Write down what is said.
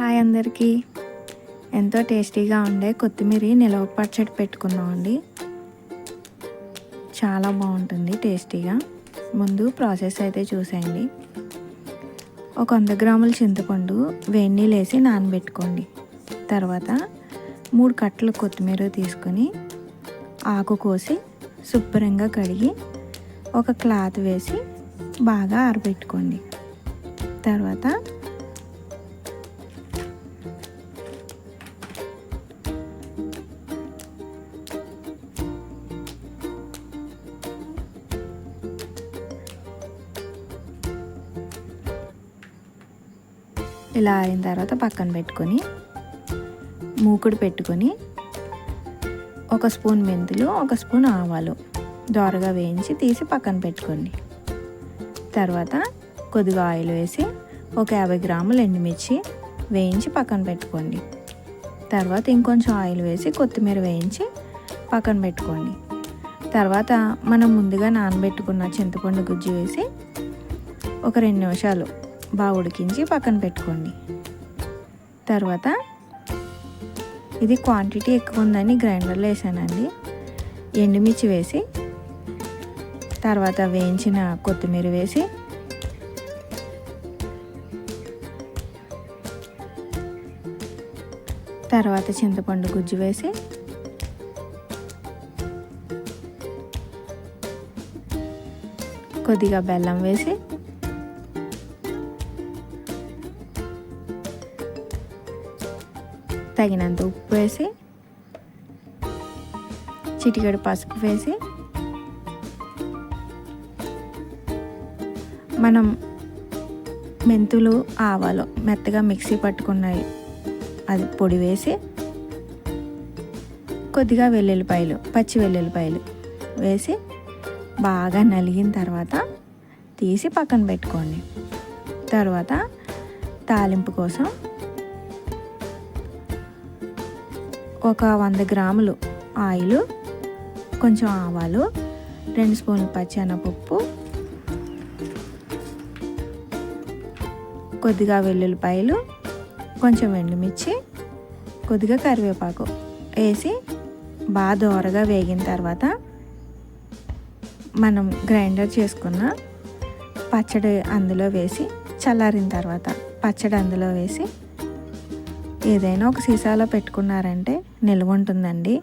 Hi అందరికీ. ఎంతో టేస్టీగా ఉండే కొత్తిమీర నిలవ పచ్చడి పెట్టుకున్నామండి చాలా బాగుంటుంది టేస్టీగా. ముందు ప్రాసెస్ అయితే చూసేయండి. ఒక వంద గ్రాముల చింతపండు వేడి నీళ్ళు వేసి నానబెట్టుకోండి. తర్వాత మూడు కట్టలు కొత్తిమీర తీసుకొని ఆకు కోసి శుభ్రంగా కడిగి ఒక క్లాత్ వేసి బాగా ఆరబెట్టుకోండి. తర్వాత ఇలా అయిన తర్వాత పక్కన పెట్టుకొని మూకుడు పెట్టుకొని ఒక స్పూన్ మెంతులు ఒక స్పూన్ ఆవాలు దోరగా వేయించి తీసి పక్కన పెట్టుకోండి. తర్వాత కొద్దిగా ఆయిల్ వేసి ఒక యాభై గ్రాములు ఎండుమిర్చి వేయించి పక్కన పెట్టుకోండి. తర్వాత ఇంకొంచెం ఆయిల్ వేసి కొత్తిమీర వేయించి పక్కన పెట్టుకోండి. తర్వాత మనం ముందుగా నానబెట్టుకున్న చింతపండు గుజ్జు వేసి ఒక రెండు నిమిషాలు బాగా ఉడికించి పక్కన పెట్టుకోండి. తర్వాత ఇది క్వాంటిటీ ఎక్కువ ఉందని గ్రైండర్లో వేసానండి. ఎండుమిర్చి వేసి తర్వాత వేయించిన కొత్తిమీర వేసి తర్వాత చింతపండు గుజ్జు వేసి కొద్దిగా బెల్లం వేసి తగినంత ఉప్పు వేసి చిటికెడు పసుపు వేసి మనం మెంతులు ఆవాలు మెత్తగా మిక్సీ పట్టుకున్నాయి. అది పొడి వేసి కొద్దిగా వెల్లుల్లిపాయలు పచ్చి వెల్లుల్లిపాయలు వేసి బాగా నలిగిన తర్వాత తీసి పక్కన పెట్టుకోండి. తర్వాత తాలింపు కోసం ఒక వంద గ్రాములు ఆయిల్ కొంచెం ఆవాలు రెండు స్పూన్లు పచ్చెనపప్పు కొద్దిగా వెల్లుల్లిపాయలు కొంచెం ఎండుమిర్చి కొద్దిగా కరివేపాకు వేసి బాగా దోరగా వేగిన తర్వాత మనం గ్రైండర్ చేసుకున్న పచ్చడి అందులో వేసి చల్లారిన తర్వాత పచ్చడి అందులో వేసి ఏదైనా ఒక సీసాలో పెట్టుకున్నారంటే నిల్వ ఉంటుందండి.